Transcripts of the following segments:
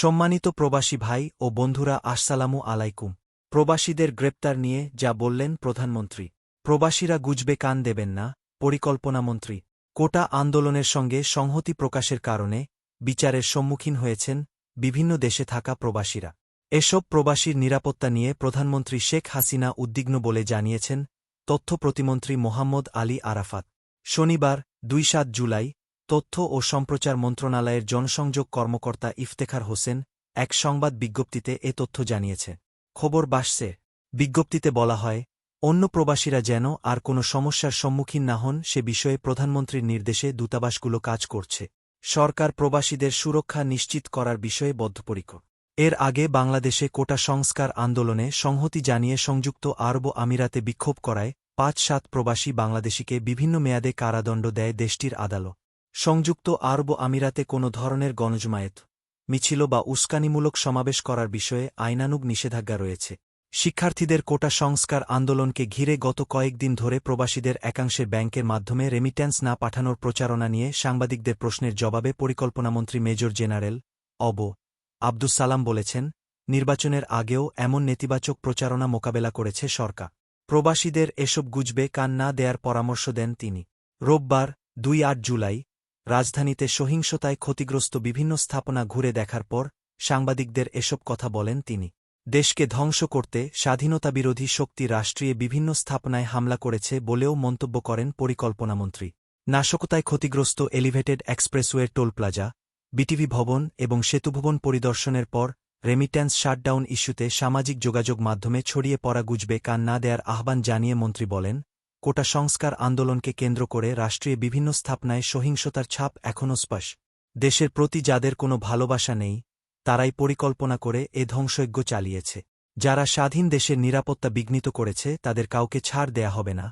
সম্মানিত প্রবাসী ভাই ও বন্ধুরা, আসসালামু আলাইকুম। প্রবাসীদের গ্রেপ্তার নিয়ে যা বললেন প্রধানমন্ত্রী। প্রবাসীরা গুজবে কান দেবেন না পরিকল্পনামন্ত্রী কোটা আন্দোলনের সঙ্গে সংহতি প্রকাশের কারণে বিচারের সম্মুখীন হয়েছেন বিভিন্ন দেশে থাকা প্রবাসীরা। এসব প্রবাসীর নিরাপত্তা নিয়ে প্রধানমন্ত্রী শেখ হাসিনা উদ্বিগ্ন বলে জানিয়েছেন তথ্য প্রতিমন্ত্রী মোহাম্মদ আলী আরাফাত। শনিবার, দুই সাত জুলাই তথ্য ও সম্প্রচার মন্ত্রণালয়ের জনসংযোগ কর্মকর্তা ইফতেখার হোসেন এক সংবাদ বিজ্ঞপ্তিতে এ তথ্য জানিয়েছে। খবর বাসছে। বিজ্ঞপ্তিতে বলা হয়, অন্য প্রবাসীরা যেন আর কোনো সমস্যার সম্মুখীন না হন সে বিষয়ে প্রধানমন্ত্রীর নির্দেশে দূতাবাসগুলো কাজ করছে। সরকার প্রবাসীদের সুরক্ষা নিশ্চিত করার বিষয়ে বদ্ধপরিকর। এর আগে বাংলাদেশে কোটা সংস্কার আন্দোলনে সংহতি জানিয়ে সংযুক্ত আরব আমিরাতে বিক্ষোভ করায় পাঁচ সাত প্রবাসী বাংলাদেশিকে বিভিন্ন মেয়াদে কারাদণ্ড দেয় দেশটির আদালত। সংযুক্ত আরব আমিরাতে কোনো ধরনের গণজমায়েত, মিছিল বা উস্কানিমূলক সমাবেশ করার বিষয়ে আইনানুগ নিষেধাজ্ঞা রয়েছে। শিক্ষার্থীদের কোটা সংস্কার আন্দোলনকে ঘিরে গত কয়েকদিন ধরে প্রবাসীদের একাংশের ব্যাংকের মাধ্যমে রেমিট্যান্স না পাঠানোর প্রচারণা নিয়ে সাংবাদিকদের প্রশ্নের জবাবে পরিকল্পনামন্ত্রী major general of Abdus Salam বলেছেন, নির্বাচনের আগেও এমন নেতিবাচক প্রচারণা মোকাবেলা করেছে সরকার। প্রবাসীদের এসব গুজবে কান না দেয়ার পরামর্শ দেন তিনি। রোববার, দুই আট জুলাই রাজধানীতে সহিংসতায় ক্ষতিগ্রস্ত বিভিন্ন স্থাপনা ঘুরে দেখার পর সাংবাদিকদের এসব কথা বলেন তিনি। দেশকে ধ্বংস করতে স্বাধীনতাবিরোধী শক্তি রাষ্ট্রীয় বিভিন্ন স্থাপনায় হামলা করেছে বলেও মন্তব্য করেন পরিকল্পনামন্ত্রী। নাশকতায় ক্ষতিগ্রস্ত elevated expressway toll plaza, BTV ভবন এবং সেতুভবন পরিদর্শনের পর রেমিট্যান্স শাটডাউন ইস্যুতে সামাজিক যোগাযোগ মাধ্যমে ছড়িয়ে পড়া গুজবে কান না দেয়ার আহ্বান জানিয়ে মন্ত্রী বলেন কোটা সংস্কার আন্দোলনকে কেন্দ্র করে রাষ্ট্রীয় বিভিন্ন স্থাপনায় সহিংসতার ছাপ এখনও স্পষ্ট। দেশের প্রতি যাদের কোনো ভালোবাসা নেই, তারাই পরিকল্পনা করে এ ধ্বংসযজ্ঞ চালিয়েছে। যারা স্বাধীন দেশের নিরাপত্তা বিঘ্নিত করেছে, তাদের কাউকে ছাড় দেয়া হবে না,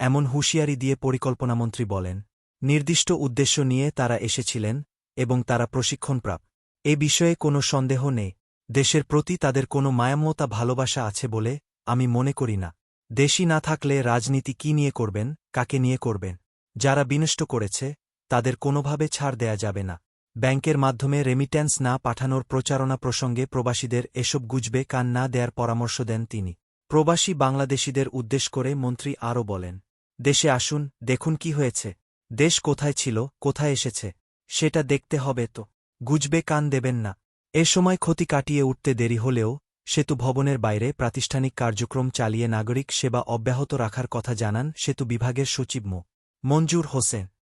এমন হুঁশিয়ারি দিয়ে পরিকল্পনামন্ত্রী বলেন। নির্দিষ্ট উদ্দেশ্য নিয়ে তারা এসেছিলেন এবং তারা প্রশিক্ষণপ্রাপ্ত। এ বিষয়ে কোনো সন্দেহ নেই। দেশের প্রতি তাদের কোনো মায়ামতা ভালোবাসা আছে বলে আমি মনে করি না। দেশই না থাকলে রাজনীতি কি নিয়ে করবেন, কাকে নিয়ে করবেন? যারা বিনষ্ট করেছে, তাদের কোনোভাবে ছাড় দেয়া যাবে না। ব্যাংকের মাধ্যমে রেমিট্যান্স না পাঠানোর প্রচারণা প্রসঙ্গে প্রবাসীদের এসব গুজবে কান না দেয়ার পরামর্শ দেন তিনি। প্রবাসী বাংলাদেশিদের উদ্দেশ্য করে মন্ত্রী আরও বলেন, দেশে আসুন, দেখুন কি হয়েছে। দেশ কোথায় ছিল, কোথায় এসেছে, সেটা দেখতে হবে তো। গুজবে কান দেবেন না। এ সময় ক্ষতি কাটিয়ে উঠতে দেরি হলেও সেতু ভবনের বাইরে প্রাতিষ্ঠানিক কার্যক্রম চালিয়ে নাগরিক সেবা অব্যাহত রাখার কথা জানান সেতু বিভাগের সচিব মো. মঞ্জুর হোসেন।